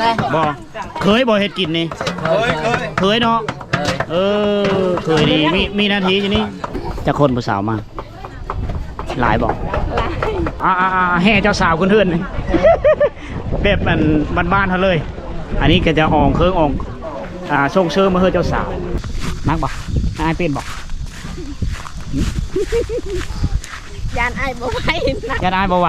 ได้ บ่เคยบ่เฮ็ดกินนี่ เคยเคยเคยเนาะเคยเออ เคยดี มีมีหนาทีอยู่นี่จะคนผู้สาวมา หลายบอกอ่าอ่าอ่าแห่เจ้าสาวคนเทือนนี่ แบบมันบ้านๆเขาเลย อันนี้ก็จะอองเครื่องอองอ่าส่งเชิญมาเฮือเจ้าสาว นักบอกนายเป็นบอกยานไอ้บ่ไหวนะอย่านายบ่ไหว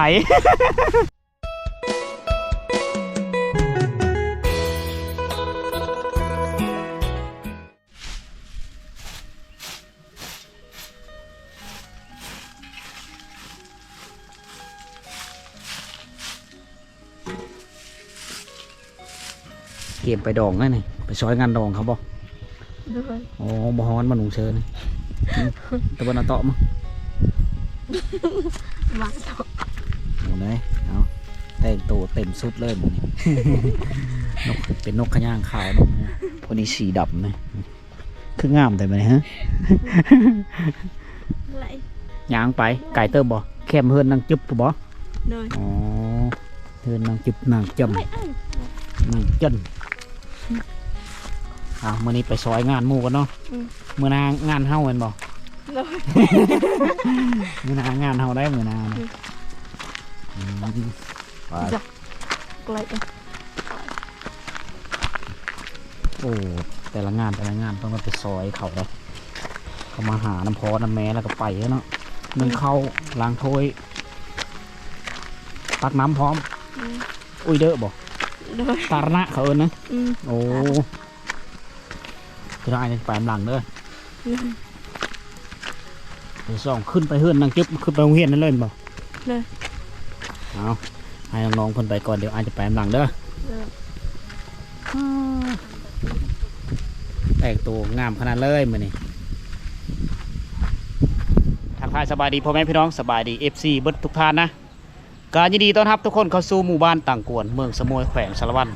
เก็บไปดองนั่นนี่ไปซอยงานดองเขาบอกด้วยโอ้บ่ฮ้อนมาหนุ่งเชิญนี่อืมตะวันเอาเตาะมั้งวางต่อโอ้ยเอาแต่งตัวเต็มสุดเลยหมันนี่ นกเป็นนกขย่างขาวนกนะคนนี้สีดำนะคืองามแต่ไหมฮะ ไหลย่างไปไก่เติมบ่แคมเฮือนนางจุ๊บบ่ เลยอ๋อเฮือนนางจุ๊บนางจำไหลไอ้นางจัน อะมื้อนี้ไปซอยงานหมู่กันเนาะอืม มื้อหนางานเฮาแม่นบ่เลยมื้อหนางานเฮาได้มื้อหนานะอืมไปไกลอะโอ้แต่ละงานแต่ละงานต้องไปซอยเขาเลยเขามาหาน้ำพอน้ำแม่แล้วก็ไปแล้วเนาะนึ่งเข้าวล้างถ้วยตักน้ำพร้อม อืมอุ้ยเด้อบอกเลยตาระนะเขาเอินนะ อืมโอ้ จะได้ไปมหลังเด้ออืมเดี๋ยวส่องขึ้นไปเฮือนนางจึ๊บขึ้นไปโรงเรียนนั่นเลยบอกเลย เอาให้น้องๆคนไปก่อนเดี๋ยวอาจจะไปมหลังเด้อเลยแต่งตัวงามขนาดเลยมือนี่ทักทายสบายดีพ่อแม่พี่น้องสบายดี FC เบิดทุกท่านนะการยินดีต้อนรับทุกคนเข้าสู่หมู่บ้านต่างกวนเมืองสมวยแขวงสารวัน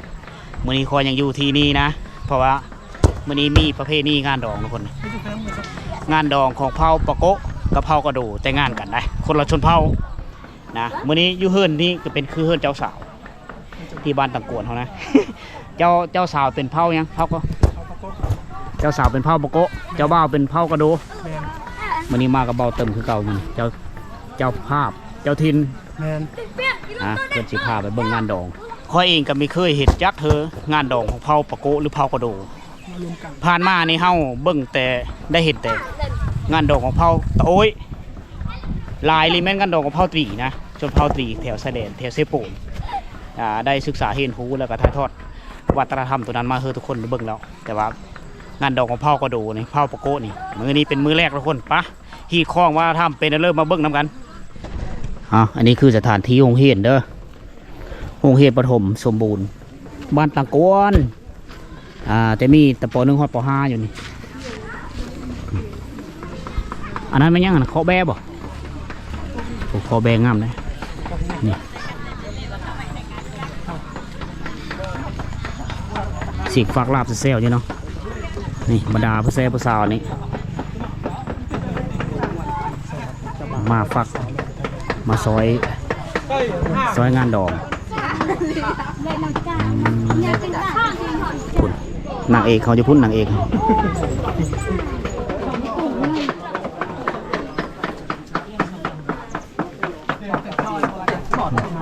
มือนี้คอยยังอยู่ที่นี่นะ เพราะว่า มือนี้มีประเพณีงานดองทุกคน งานดองของเผ่าปะโกะกับเผ่ากระดูแต่งงานกันได้คนละชนเผ่านะมือนี้อยู่เฮือนนี่ก็เป็นคือเฮือนเจ้าสาว ที่บ้านต่างกวนเขานะ เจ้าเจ้าสาวเป็นเผ่ายังเผ่าก็เจ้าสาวเป็นเผ่าปะโกะเจ้าบ่าวเป็นเผ่ากระโดมันนี้มากับเบาเติมคือเก่ามันเจ้าเจ้าภาพเจ้าทินแมนอะเพื่อนสิพาไปเบิ่งงานดองข้อยเองก็ไม่เคยเห็นจักเธองานดองของเผ่าปะโกะหรือเผ่ากระโดมารวมกัน ผ่านมานี่เฮาเบิ่งแต่ได้เห็นแต่งานดองของเผ่าตะโอ้ยลายลิแม่นงานดองของเผ่าตรีนะจนเผ่าตรีแถวชายแดนแถวเซโปนอ่าได้ศึกษาเห็นรู้แล้วก็ถ่ายทอดวัฒนธรรมตัวนั้นมาให้ทุกคนเบิ่งแล้ว แต่ว่างานดองของเผ่ากระโดนี่เผ่าปะโกนี่มือนี้เป็นมือแรกทุกคนปะฮีคล้องว่าทำเป็นเริ่มมาเบิ่งนํกันอะอันนี้คือสถานที่โรงเรียนเด้อโรงเรียนประถมสมบูรณ์ บ้านตังกวน อ่าจะมีแต่ปหนึ่งฮอดปห้าอยู่นี่ อันนั้นมันยังอันนนเคาะแบบ่โอ้เคาะแบงามเลยนี่สีกฝากลาบเซลอยู่เนาะนี่บรรดาผู้แซ่ผู้สาวนี่มาฟักมาซอยซอยงานดองพุ่น นางเอกเขาจะพุ่นนางเอก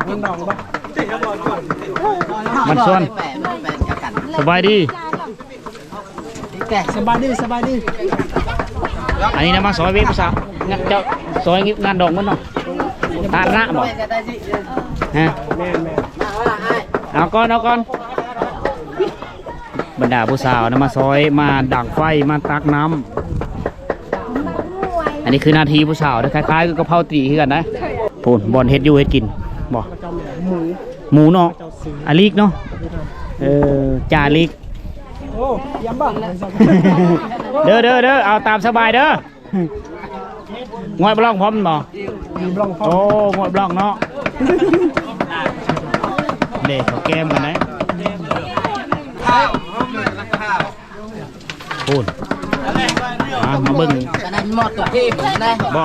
เรื่องดองปะมันส่วนแปะแปะกับกันสบายดีแกสบายดีสบายดีอันนี้นะมาซอยเวฟสาวงั้นเจ้าซอยงานดองมันเนาะตาหน้าบอกจะได้สิฮะแม่แม่มาเอาละไอ้เอาก่อนเอาก่อน บรรดาผู้สาวนะมาซอยมาดังไฟมาตักน้ำอันนี้คือหนาทีผู้สาวนะคล้ายๆกับกะเพราตีคือกันนะพูนบอลเฮ็ดอยู่เฮ็ดกินบ่เจ้าแม่หมูหมูเนาะเจ้าซื้ออาลีกเนาะเออจ่าลีก โอ้ยำบ้าเด้อเด้อเด้อเอาตามสบายเด้องวยบล่องพร้อมบ่มีบลองฟอโอ้งวยบล่องเนาะเด็กเขาแก้มกันนะข้าว พูดอะมาเบิ่งอันนั้นหมดตัวที่ผมได้บ่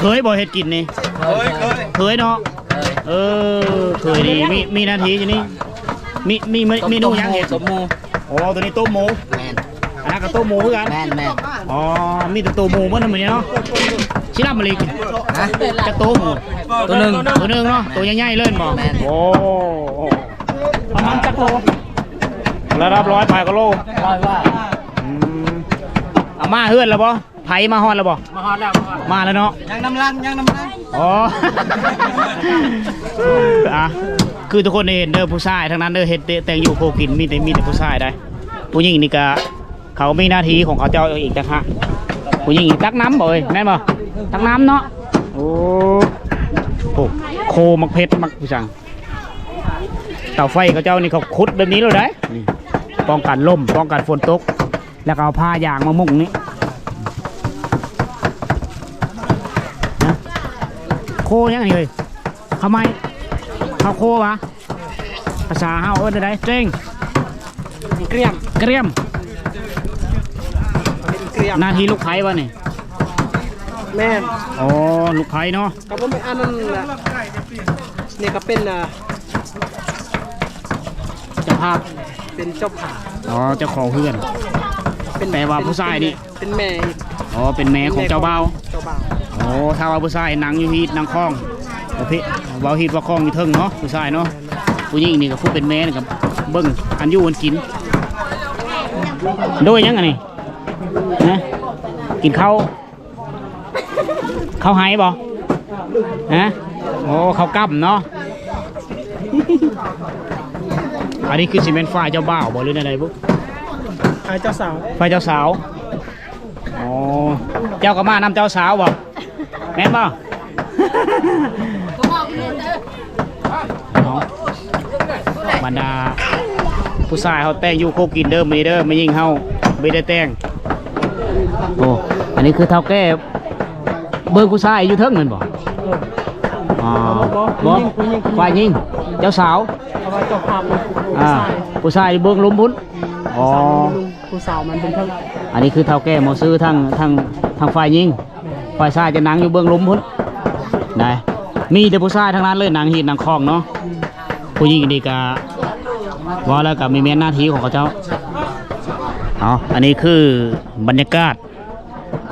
เคยบ่เฮ็ดกินนี่ เคยเคยเคยเนาะเคยเออ เคยดีมีมีหนาทีอยู่นี่ มีมีเมเมนูหยังเห็ดต้มหมูอ๋อตัวนี้ต้มหมู แมนอันนั้นก็ต้มหมูคือกัน แมนแมนอ๋อ มีแต่ตัวหมูมันมื้อนี้เนาะชิลามาลีกินนะจะโตวหมู ตัวหนึ่งตัวหนึงเนาะ ตัวใหญ่ๆเลยบ่แม่นโอ้ประมาณจักโลระดับร้อยพายก็โลร้อยว่าอืมเอา มาเฮือนแล้วบ่ไผมาฮอดแล้วบ่มาฮอดแล้วมาฮอดมาแล้วเนาะยังน้ำลังยังน้ำลังอ๋ออะคือทุกคนเห็นเด้อผู้ชายทั้งนั้นเด้อเฮ็ดแต่งอยู่โคกินมีแต่มีแต่ผู้ชายได้ ผู้หญิงนี่ก็เขามีหน้าที่ของเขาเจ้าอีกต่างหากผู้หญิงตักน้ำบ่เอ้ยแม่นบ่ตักน้ำเนาะโอ้โหโคมักเพชรมักผู้ชังเตาไฟเขาเจ้านี่เขาขุดแบบนี้เลยได้นี่ป้องกันลมป้องกันฝนตก แล้วก็เอาผ้ายางมามุงนี่นะโคยังไงเลยทำไมเขาโควะภาษาเฮาเอิ้นได้เจ้งเกรียมเกรียมเกรียมหน้าที่ลูกไผ่วะนี่แม่นอ๋อลูกไผ่เนาะกับผมอันนั้นน่ะนี่ก็เป็นอะเจ้าภาพเป็นเจ้าผาอ๋อเจ้าของเพื่อนเป็นแต่ว่าผู้ชายนี่เป็นแม่อีกอ๋อเป็นแม่ของเจ้าบ่าวเจ้าบ่าวโอ้ถ้าว่าผู้ชายหนังอยู่ฮีดหนังคล้องประเภทเบาฮีดว่าคล้องอยู่เทิงเนาะผู้ชายเนาะผู้หญิงนี่ก็ผู้เป็นแม่นี่กับเบิ้งอันอยู่อันกินโดยยังไงนี่นะกินข้าวข้าวไหบ่ฮะโอ้ข้าวกั้มเนาะอันนี้คือซีเมนต์ฝ่ายเจ้าบ่าวบ่หรืออะไรบุ๊ไอ้เจ้าสาวฝ่ายเจ้าสาวอ๋อเจ้าก็มานำเจ้าสาวบ่ แม่นบ่เอาบรรดา ผู้ชายเขาแต่งอยู่โคกินเดิมมีเด้อไม่ยิงเฮาไม่ได้แต่งโอ้อันนี้คือเท่าแก่เบิ่งผู้ชายอยู่เทิงนั่นบ่อ๋อบ่ฝ่ายยิงเจ้าสาวเอาไว้เจ้าภาพมันผู้อ่าชายผู้ชายเบื้องล้มพุ้นอ๋อผู้สาวมันเป็นเท่าอันนี้คือเท่าแก่หมอซื้อทางทางทางฝ่ายยิง ฝ่ายชายจะนั่งอยู่เบื้องล้มพุ้นได้มีแต่ผู้ชายทั้งนั้นเลยนังหีดนังคลองเนาะผู้หญิงนี่ก็ว่าแล้วก็มีแม่นหน้าที่ของเขาเจ้าเอาอันนี้คือบรรยากาศ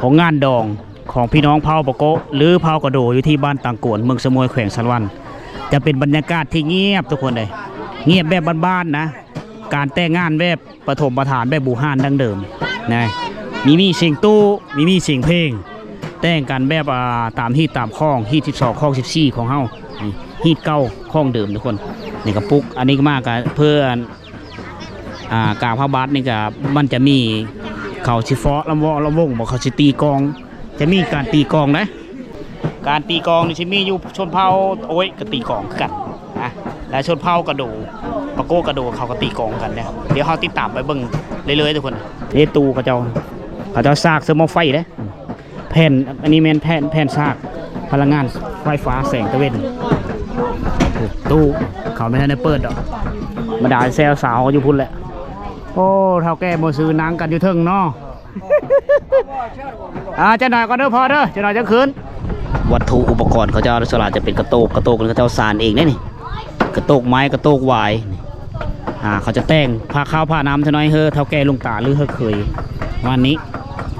ของงานดองของพี่น้องเผ่าปะโกะหรือเผ่ากระโดอยู่ที่บ้านต่างกวนเมืองสมวยแขวงสารวัน จะเป็นบรรยากาศที่เงียบทุกคนเลยเงียบแบบบ้านๆนะ การแต่งงานแบบปฐมประธานแบบบูฮานดังเดิมนะมีมีเสียงตู้มีมีเสียงเพลง แต่งกันแบบอ่าตามฮีตตามข้องฮีต12ข้อง14ของเฮานี่ฮีตเก้าข้องเดิมทุกคนนี่กระปุกอันนี้ก็มากกับเพื่อนอ่ากาพระบาทนี่ก็มันจะมีเขาชิฟอลำวอลำวงบอกเขาชิตีกอง จะมีการตีกองนะ การตีกองนี่ชิมีอยู่ชนเผ่าโอ้ยก็ตีกองกันนะและชนเผ่ากระโดปะโก้กระโดเขาก็ตีกองกันเนี่ยเดี๋ยวเขาติดตามไปเบิ่งเรื่อยๆทุกคนนี่ตูเขาเจ้าเขาเจ้าซากเสอมอไฟเด้แผ่นอันนี้แมนแผ่นแผ่นซากพลังงานไฟฟ้าแสงตะเวนตู้เขาไม่ทันได้เปิดดอกมาด่าแซวสาวอยู่พุ่นแหละโอ้เท่าแก่โมซื้อนังกันอยู่เทิงเนาะอ่าจะหน่อยก็เด้อพอเด้อจะหน่อยจะคืนวัตถุอุปกรณ์เขาเจ้าสลาจะเป็นกระโตกกระโตกเขาเจ้าสารเองเนี่ยนี่กระโตกไม้กระโตกวายอ่าเขาจะแต่งผ้าข้าวผ้าน้ำเท่าน้อยเฮ้อเท่าแก่ลุงตาหรือเฮ้อเคยวันนี้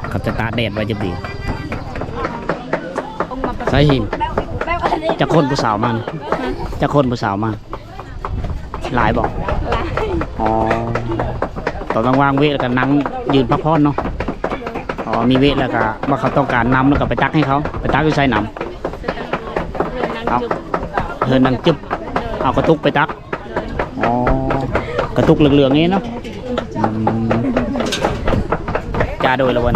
เขาจะตาแดดไว้จะดี ใช่หิมจะคนผู้สาวมันจะคนผู้สาวมันหลายบอกอ๋อตอนว่างๆเวทแล้วก็นั่งยืนพักผ่อนเนาะอ๋อมีเวทแล้วก็ว่าเขาต้องการน้ำแล้วก็ไปตักให้เขาไปตักอยู่ใส่น้ำเอาเฮินนังจึบเอากระตุกไปตักอ๋อกระตุกเหลืองๆนี้เนาะจ้าโดยละวัน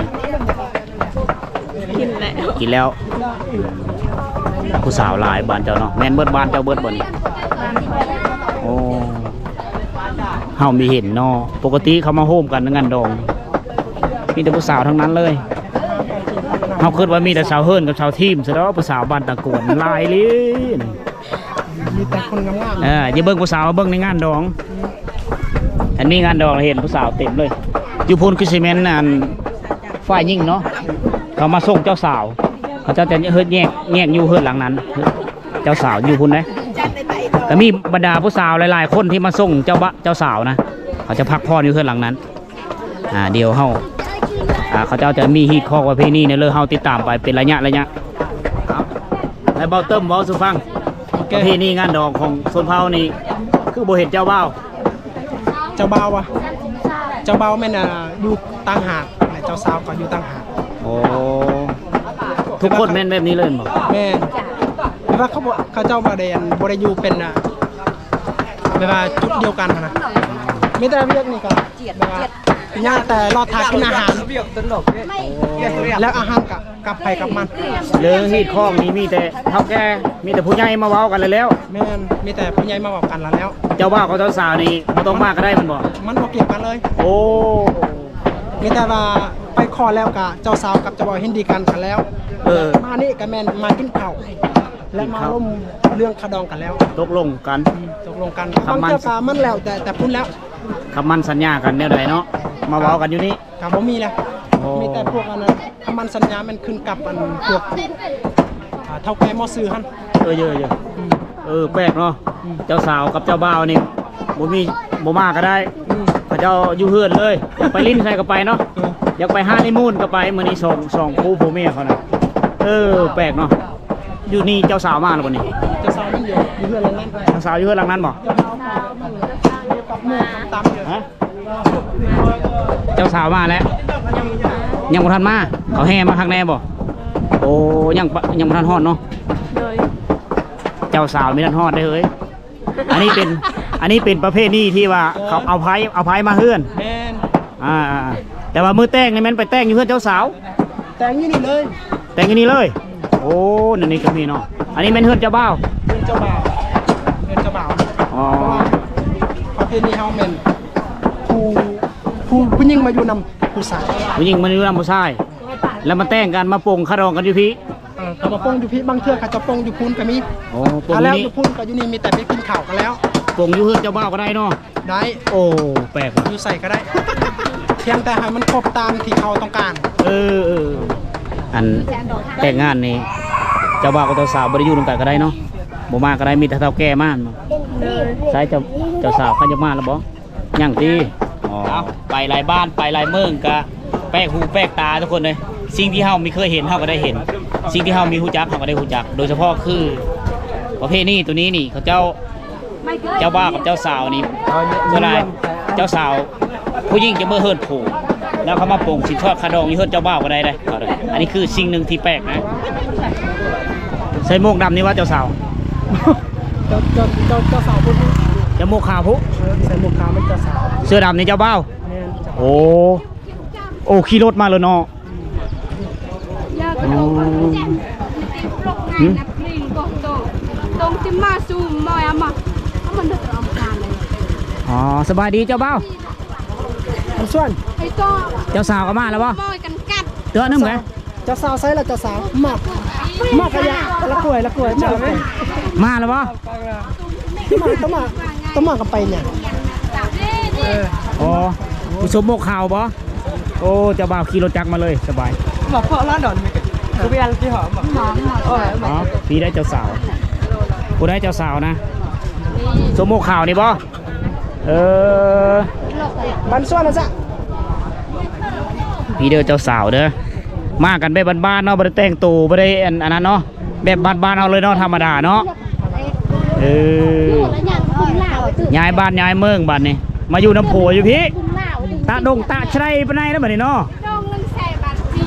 กินแล้วกินแล้ว ผู้สาวหลายบ้านเจ้าเนาะแม่นเบิดบ้านเจ้าเบิดบ่นี่โอ้เฮามีเห็นเนาะปกติเขามาโฮมกันในงานดองมีแต่ผู้สาวทั้งนั้นเลยเขาคิดว่ามีแต่สาวเฮิร์นกับสาวทีมแสดงว่าผู้สาวบ้านตะกวนหลายเลยมีแต่คนงามเอออย่าเบิ่งผู้สาวเบิ่งในงานดองอันนี้งานดองเห็นผู้สาวเต็มเลยอยู่พูนคือซีเมนต์อันฝ่ายยิ่งเนาะเขามาส่งเจ้าสาว เขาเจ้าจะเฮิร์นแยกแยกอยู่เฮิร์นหลังนั้น เจ้าสาวอยู่พูนไหมจับในไตตัวก็มีบรรดาผู้สาวหลาย ๆ คนที่มาส่งเจ้าบะเจ้าสาวนะ เขาจะพักผ่อนอยู่เพื่อนหลังนั้น อ่าเดี๋ยวเฮาอ่าเขาเจ้าจะมีฮีทคอกประเพณีในเรื่องเฮาติดตามไปเป็นระยะระยะครับแล้วเบาเติมเบาสุฟังประเพณีงานดอกของชนเผ่านี่คือบ่เห็นเจ้าบ่าวเจ้าบ่าวอะเจ้าบ่าวแม่นอะอยู่ต่างหากและเจ้าสาวก็อยู่ต่างหากโอ้ ทุกคนแม่นแบบนี้เลยบ่แม่นแต่ว่าเขาบอกเขาเจ้าบ่ได้อันบ่ได้อยู่เป็นอะแบบว่าจุดเดียวกันหั้นนะมีแต่เรียกนี่ก็แบบว่าย่างแต่รอทานกินอาหาร แล้วอาหารกับกับไปกับมันเรื่องฮีทคอกนี้มีแต่เฒ่าแก่มีแต่ผู้ใหญ่มาเว้ากันเลยแล้ว แม่นมีแต่ผู้ใหญ่มาบอกกันแล้วแล้วเจ้าบ่าวกับเจ้าสาวนี่บ่ต้องมาก็ได้มันบ่มันบ่เกี่ยวกันเลย โอ้ มีแต่ว่าไป ขอแล้วกับเจ้าสาวกับเจ้าบ่าวเห็นดีกันกันแล้วเออ มานี่ก็แม่นมากินข้าวและมาร่วมเรื่องขดองกันแล้วตกลงกัน ตกลงกันครับบางมันเทื่อก็มันแล้วแต่แต่พุ่นแล้วคำมันสัญญากันแนวใดเนาะมาเว้ากันอยู่นี่ก็บ่มีแล้วโอ้ มีแต่พวกอันนั้นคำมันสัญญามันขึ้นกับอันพวกอ่าเท่าแก่หมอซื้อหั่นเออเยอะเยอะอืม เออแปลกเนาะอืม เจ้าสาวกับเจ้าบ่าวนี่บ่มีบ่มาก็ได้อืมพระเจ้าอยู่เฮือนเลยอยากไปลิ้นใส่ก็ไปเนาะ เออ อยากไปห้านิมูนก็ไปมื้อนี้สองสองคู่ผัวเมียเขาน่ะเออ แปลกเนาะอยู่นี่เจ้าสาวมาแล้วบ่นี่เจ้าสาวมันอยู่อยู่เพื่อนแล้วนั่นเจ้าสาวอยู่เฮือนหลังนั้นบ่กับหมู่กับตามอยู่ฮะเจ้าสาวมาแล้ว ยังบ่ทันมาเขาแห่มาข้างแน่บ่โอ้ยังปะยังบ่ทันฮอดเนาะโดยเจ้าสาวไม่ทันฮอดได้เฮ้ยอันนี้เป็นอันนี้เป็นประเภทนี้ที่ว่าเขาเอาไพ่เอาไพ่มาเฮือนแม่นอ่าอ่าอ่า แต่ว่ามือแต่งนี่แมันไปแต่งอยู่เพื่อนเจ้าสาว แต่งอยู่นี่เลยแต่งอยู่นี่เลย โอ้นั่นนี่ก็มีเนาะอันนี้เป็นเฮือนเจ้าบ่าวเพื่อนเจ้าบ่าวเพื่อนเจ้าบ่าวอ๋อเพราะว่าประเพณีเฮาแม่นผู้ผู้ผู้หญิงมาอยู่นำผู้ชายผู้หญิงมันอยู่นำผู้ชายแล้วมาแต่งกันมาปลงคารองกันอยู่พี่เออเขามาปงอยู่พี่บางเทื่อเขาจะปงอยู่พุนก็มีโอ้ปลงถ้าอแล้วยู่อนี่ยู่พุนก็อยู่นี่มีแต่ไปกินข้าวกันแล้วปลงอยู่เฮือนเจ้าบ่าวก็ได้เนาะได้โอ้แปลกว่ะอยู่ใส่ก็ได้ เพียงแต่ให้มันครบตามที่เขาต้องการ เออเอออันแต่งงานนี่เจ้าบ่าวกับเจ้าสาวบ่ได้อยู่ร่วมกันก็ได้เนาะบ่มาก็ได้มีแต่เฒ่าแก่มาเนาะโดยใช่เจ้าเจ้าสาวเขาจะมาแล้วบ่ยังตีอ๋อไปหลายบ้านไปหลายเมืองก็แปลกหูแปลกตาทุกคนเลยสิ่งที่เฮาไม่เคยเห็นเฮาก็ได้เห็น สิ่งที่เฮามีหูจักเฮาก็ได้หูจัก โดยเฉพาะคือประเภทนี้ตัวนี้นี่เขาเจ้าเจ้าบ้าวกับเจ้าสาวนี่เวลาเจ้าสาว ผู้หญิงจะเมื่อเฮิรนโผงแล้วเขามาโป่งสินทอดคาดองอยู่เฮิรนเจ้าบ้าวก็ได้เลยเอาเลยอันนี้คือสิ่งหนึ่งที่แปลกนะใส่หมวกดำนี่ว่าเจ้าสาวเจ้าเจ้าเจ้าเจ้าสาวพุนจะหมวกขาวพุเออใส่หมวกขาวเป็นเจ้าสาวเสื้อดำนี่เจ้าบ้าวแม่นเจ้าโอ้โอ้ขี่รถมาเลยเนาะยากอืม Hmm? Tông tim ma su moi ama. Ama được làm càng này. อ๋อสบายดีเจ้าบ้าว มันส่วน Thấy to เจ้าสาวก็มาแล้วบ่ moi cần cắt. เตือนนึงไงเจ้าสาวใส่ละเจ้าสาวหมักหมักกระยะละกล้วยละกล้วยเจ้าไหมมาแล้วบ่ที่หมักต้องหมักต้องหมักกันไปเนี่ยเอออ๋อผู้ชมโมกข่าวบ่โอ้เจ้าบ่าวขี่รถจักรมาเลยสบายหมักเพราะร้านดอนคือเวลาที่หอมหมักเอออ๋อพี่ได้เจ้าสาวผู้ได้เจ้าสาวนะสมโมกข่าวนี่บ่ เออบันส่วนนะจ๊ะพี่เด้อเจ้าสาวเด้อมากันแบบบ้านๆเนาะบ่ได้แต่งตัวบ่ได้อันอันนั้นเนาะแบบบ้านๆเอาเลยเนาะธรรมดาเนาะเออย้ายบ้านย้ายเมืองบัดนี้มาอยู่น้ำโพอยู่พี่ตาดงตาไชรปานใดแล้วบัดนี้เนาะ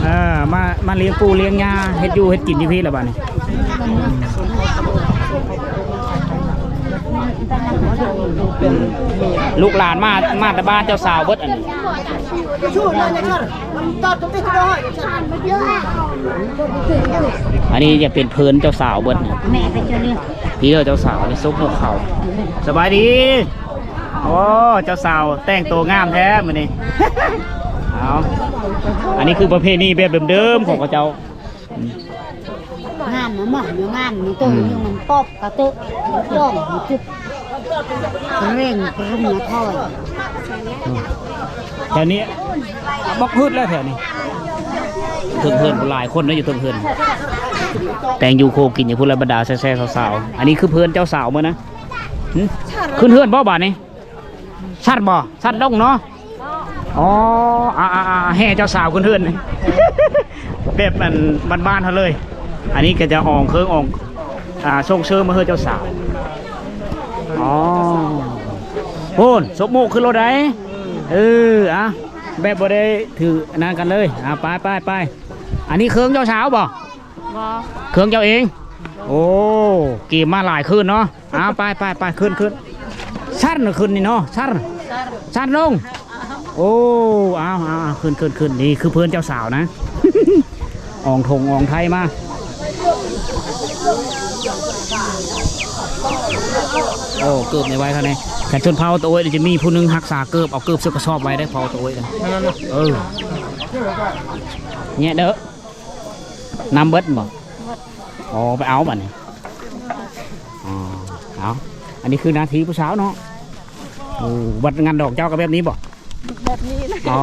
เออมามาเลี้ยงปูเลี้ยงยาเฮ็ดอยู่เฮ็ดกินอยู่พี่แล้วบัดนี้ ลูกหลานมา มาแต่บ้านเจ้าสาวเบิดอันนี้อันนี้จะเป็นเพลินเจ้าสาวเบิดพี่เด้อเจ้าสาวนี่ซุปหัวเขาสบายดี โอ้เจ้าสาวแต่งตัวงามแท้มือนี้เอาอันนี้คือประเพณีแบบเดิมๆของเขาเจ้า งานมันหมอนอยู่งานมันตัวอยู่มันปอบกระตุกย่อมมันจุดเร่งกระรุ่มถอยแถวนี้บล็อกพืชแล้วแถวนี้เพื่อนเพื่อนหลายคนนะอยู่เพื่อนเพื่อนแต่งอยู่โคกินอยู่พูดแล้วบรรดาแซ่ๆสาวๆอันนี้คือเพื่อนเจ้าสาวมั้นะหึขึ้นเฮือนบ่บาดนี้ชัดบ่ชัดลงเนาะอ๋ออ่าอ่าอ่าแห่เจ้าสาวขึ้นเฮือนนี่แบบมันบ้านๆเขาเลย อันนี้ก็จะอองเครื่องอองอ่าส่งเสริมมาเฮือเจ้าสาวอ๋อโอนสมโมกขึ้นรถได้เอออะแบบบ่ได้ถืออนานกันเลยอะไปไปไปอันนี้เครื่องเจ้าสาวบ่บ่เครื่องเจ้าเอง โอ้เกี่มาหลายคืนเนาะอ่าไปไปไปขึ้นขึ้นชัดนะขึ้นนี่เนาะชัดชัดลงโอ้อ้าวอ้าวอ้าวขึ้นขึ้นขึ้นนี่คือเพื่อนเจ้าสาวนะ อองทงอองไทยมา โอ้เกือบในไว้เขาเนี่ยขันชนเผาตัวไว้เดี๋ยวจะมีผู้หนึงหักษาเกือบเอาเกือบเสื้อกระสอบไว้ได้เผาตัวไว้เลยเออเนี่ยเด้อน้ำเบิดบ่อ๋อไปเอาบ่เนี่ยอ๋อเอาอันนี้คือนาทีผู้สาวเนาะโอ้วัดงานดอกเจ้าก็แบบนี้บ่แบบนี้นะอ๋อ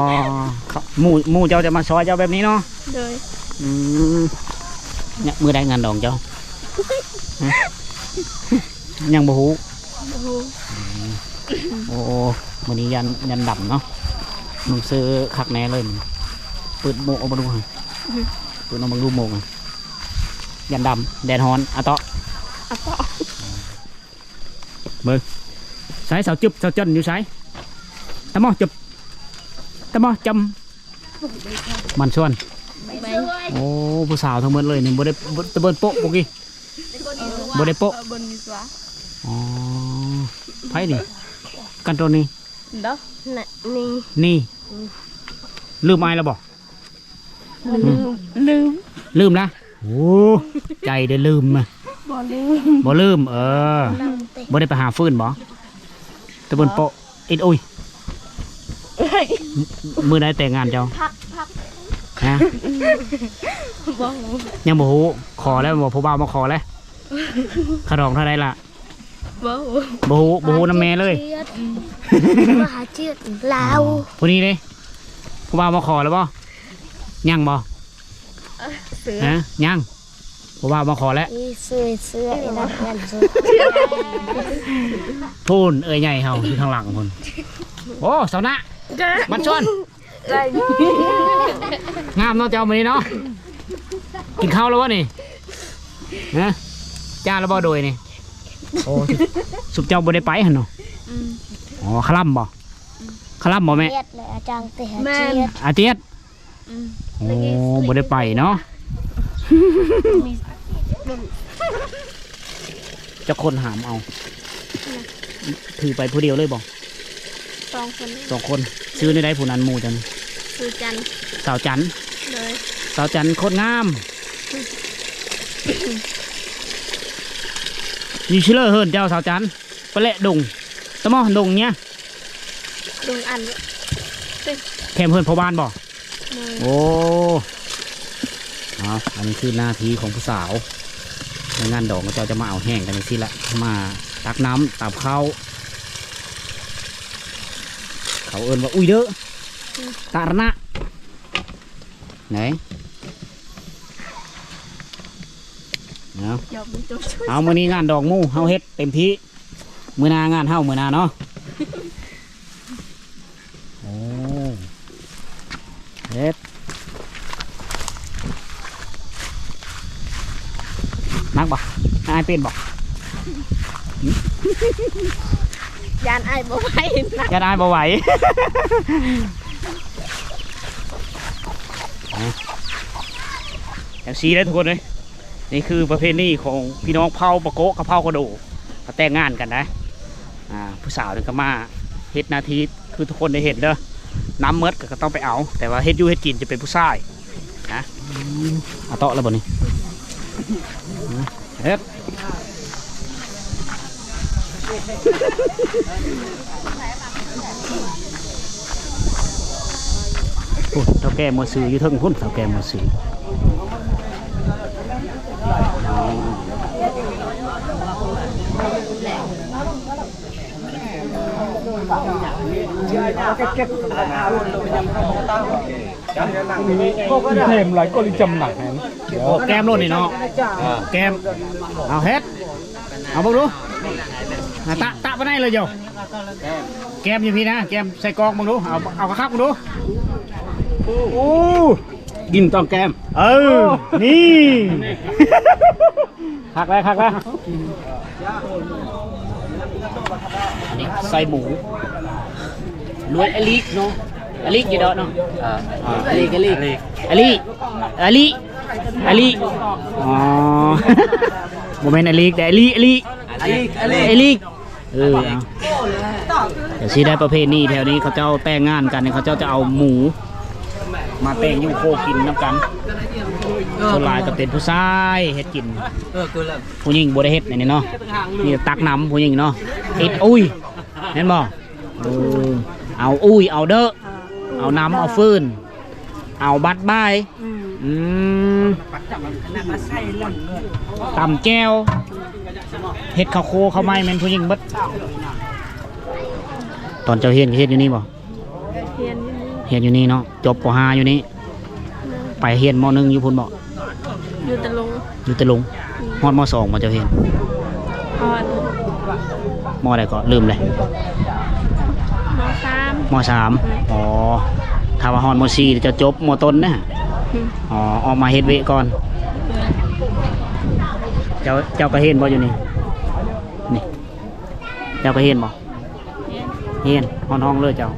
เขาหมู่หมู่เจ้าจะมาซอยเจ้าแบบนี้เนาะเลยอืม เนี่ยมือได้งานดองเจ้าฮะยังบ่ฮู้โอ้โหโอ้วันนี้ยันยันดำเนาะมึงซื้อคักแน่เลยมึงเปิดโมกออกมาดูหน่อยเปิดออกมาดูโมกหน่อยยันดำแดดฮ้อนอะเตาะอะต่อเบิ่งใส่เสาจึบเสาจันอยู่ใส่ตะหมอจึบตะหมอจำมันชวน ไปโอ้ผู้สาวทั้งหมดเลยนี่บ่ได้บ่ตะเบินโป๊ะปกี้บ่ได้โป๊ะบนนี้วะอ๋อไผนี่กันตัวนี้เด้อน่ะนี่นี่ลืมไม้แล้วบอกลืมลืมลืมนะโอ้ใจได้ลืมอะบ่ลืมบ่ลืมเออบ่ได้ไปหาฟืนบ่ตะบนโปะอิดอุ้ยมือได้แต่งงานเจ้า พักพักฮะบ่ยังบ่ฮู้ขอแล้วบ่ผู้บ่าวมาขอแล้วขะดองเท่าไรล่ะบ่บ่ฮู้บ่ฮู้นำแม่เลยมหาเจืดลาวผู้นี้เด้ผู้บ่าวมาขอแล้วบ่ยังบ่เสือฮะยังผู้บ่าวมาขอแล้วอีเสื้อเสื้อไอ้นักเรียนสุดพูนเอ้ยใหญ่เฮาอยู่ข้างหลังพุ่นโอ้สาวนะมันชวน ไรงามเนาะเจ้ามื้อนี้เนาะกินข้าวแล้ววะนี่ฮะจ้าแล้วบ่โดยนี่โอ้สุบเจ้าบ่ได้ไปหั่นเนาะอ๋อคลั่มบ่คลั่มบ่แม่เจียดเลยอาจารย์เตะแม่เจียดอาเตียดโอ้บ่ได้ไปเนาะเจะคนหามเอา ถือไปผู้เดียวเลยบ่ สองคนสองคนซื้อในใดผู้นั้นหมู่จันคือจันทร์สาวจันทร์เลยสาวจันทร์โคตรงามอยู่ชื่อเลอเฮิรนเจ้าสาวจันทร์ไปเละดงตะหมอดงเนี้ยดุงอันแคมเฮิรนพอบ้านบ่เลยโอ้เอาอันนี้คือหน้าที่ของผู้สาวในงานดอกเจ้าจะมาเอาแห้งกันในที่ละมาตักน้ำตามเขา เขาเอิ้นว่าอุ้ยเด้อตาระนะไหนเอายอมเป็นตัวช่วยเอามื้อนี้งานดอกหมู่เฮาเฮ็ดเต็มที่มื้อหนางานเฮามื้อหนาเนาะโอ้เฮ็ดนักบ่นายเป็นบ่ ยานไอ้บ่ไหวนะจะได้บ่ไหว อย่างซีได้ทุกคนเลยนี่คือประเพณีของพี่น้องเผาปะโกะกับเผากระโดเขาแต่งงานกันนะอ่าผู้สาวนี่ก็มาเฮ็ดหนาทีคือทุกคนได้เห็นเด้อน้ำเมดก็ต้องไปเอา แต่ว่าเฮ็ดอยูเฮ็ดกินจะเป็นผู้ชายนะเอาโต๊ะแล้วบ่นี่เฮ็ด พุ่นเท่าแก่หมอซื้ออยู่เทิงพุ่นเท่าแก่หมอซื้อแกมหลายก็ลิจำหนักโอ้แก้มโน่นนี่เนาะแก้มเอาเฮ็ดเอาบอกดู อะตะตะไปไหนเลยโยแกมอยู่พี่นะ แกมใส่กรอกมึงดู เอาเอากระคับมึงดูโอ้กินต้องแกม เออ นี่คักแล้วคักแล้วอันนี้ใส่หมูรวยอลิกเนาะอลิกอยู่ดอกเนาะอลิกอลิกอลิอลิอลิอ๋อโมเมนต์อลิกแต่อลิอลิอลิอลิก เออเอาเดี๋ยวสิได้ประเภทนี้แถวนี้เขาเจ้าแต่งงานกันเนี่ยเขาเจ้าจะเอาหมู มาแต่งอยูโคกินน้ำกันส่วนหลายก็เป็นผู้ชายเฮ็ดกินผู้หญิงบ่ได้เฮ็ดอันนี่เนาะนี่ตักน้ำผู้หญิงเนาะเฮ็ดอุ้ยแม่นบ่เออเอาอุ้ยเอาเด้อเอาน้ำเอาฟืนเอาบัดบายอืม ตำแก้วเฮ็ดข้าวโคข้าวไม้แม่นผู้หญิงเบิดตอนเจ้าเฮ็ดก็เฮ็ดอยู่นี่บ่เฮียนอยู่นี่เฮียนอยู่นี่เนาะจบป .5 อยู่นี่ไปเฮียนม .1 อยู่พุ่นบอกอยู่ตะลงอยู่ตะลุงฮอดม .2 มาเจ้าเฮียนอ่อนมอะไรก็ลืมเลยมสามม .3 อ๋อถ้าว่าฮอดม .4 จะจบม ต้นนะ อ๋อออกมาเฮ็ดเวก่อน เจ้าเจ้าก็เฮียนบ่อยู่นี่นี่เจ้าก็เฮียนบ่เฮียนห้องห้องเลยเจ้า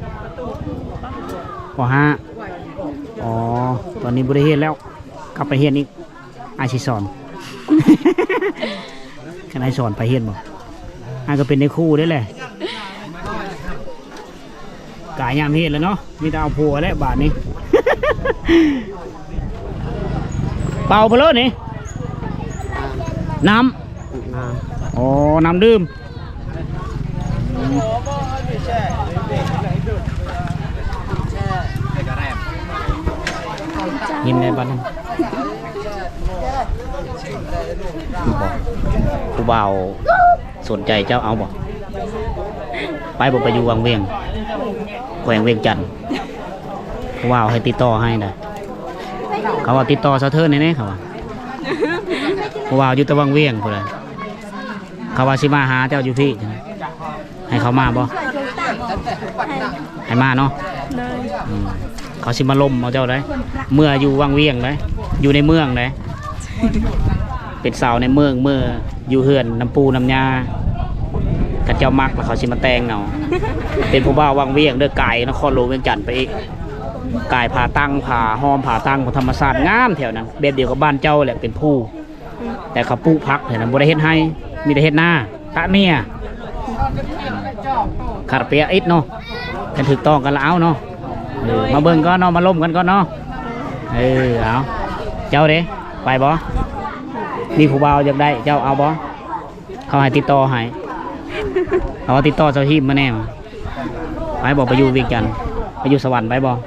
ป .5 อ๋อตอนนี้บ่ได้เฮียนแล้ว กลับไปเฮียนอีกอายสิสอนกันไอสอนไปเฮียนบ่อายก็เป็นในคู่ได้แหละกายยามเฮ็ดแล้วเนาะมีแต่เอาผัวแล้วบาทนี้ เป่าไปเลยนี่น้ำอ๋อน้ำดื่มยินได้บ้านนั้นบอกผู้บ่าวสนใจเจ้าเอาบอกไปบอกไปอยู่วังเวียงแขวงเวียงจันทน์เขาว่าเอาให้ติดต่อให้นะ เขาว่าติดต่อซะเทิร์นแน่ๆเขาว่าเขาว่าอยู่แตะวังเวียงคนเลยเขาว่าสิมาหาเจ้าอยู่พี่ให้เขามาบ่ให้มาเนาะเลยอืมเขาสิมาล่มเอาเจ้าได้ เมื่ออยู่วังเวียงได้ อยู่ในเมืองได้ เป็นสาวในเมืองเมื่ออยู่เฮือนน้ำปูน้ำยากันเจ้ามักแล้วเขาสิมาแต่งเอาเป็นผู้บ่าววังเวียงเด้อไก่นครหลวงเวียงจันทน์ไปอีก ไก่ผาตั้งผาหอมผาตั้งของธรรมศาสตร์งามแถวนั้นแบบเดียวกับบ้านเจ้าแหละเป็นผู้ แต่เขาปลูกพักแถวนั้นบ่ได้เฮ็ดให้มีแต่เฮ็ดหน้าตะเมียขาดเปียอิดเนาะกันถูกต้องกันแล้วเอาเนาะมาเบิ่งก็เนาะมาล่มกันก็เนาะเออเอาเจ้าเด้ไปบ่มีผู้บ่าวอยากได้ เจ้าเอาบ่เขาให้ติดต่อให้เอาติดต่อเจ้าที่มาแน่ไปบอกไปอยู่เวียงจันทน์ไปอยู่สวรรค์ไปบอก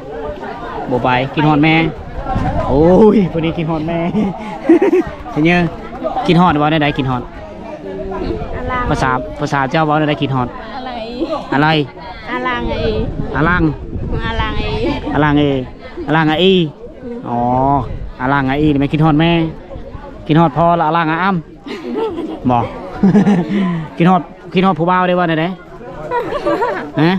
บอกไปกินฮอดแม่ โอ้ยคนนี้กินฮอดแม่ เห็นยังกินฮอดว่าได้ไดกินฮอดอะไรภาษาภาษาเจ้าว่าได้ไดกินฮอด อะไร อะไรอะไรไงอะลังอะไรไงอะลังเออะลังอะอีอ๋ออะลังอะอีนี่ไม่กินฮอดแม่ กินฮอดพอละอะลังอะอ้ำบอกกินฮอดกินฮอดผู้บ่าวได้ว่าได้ไดฮะ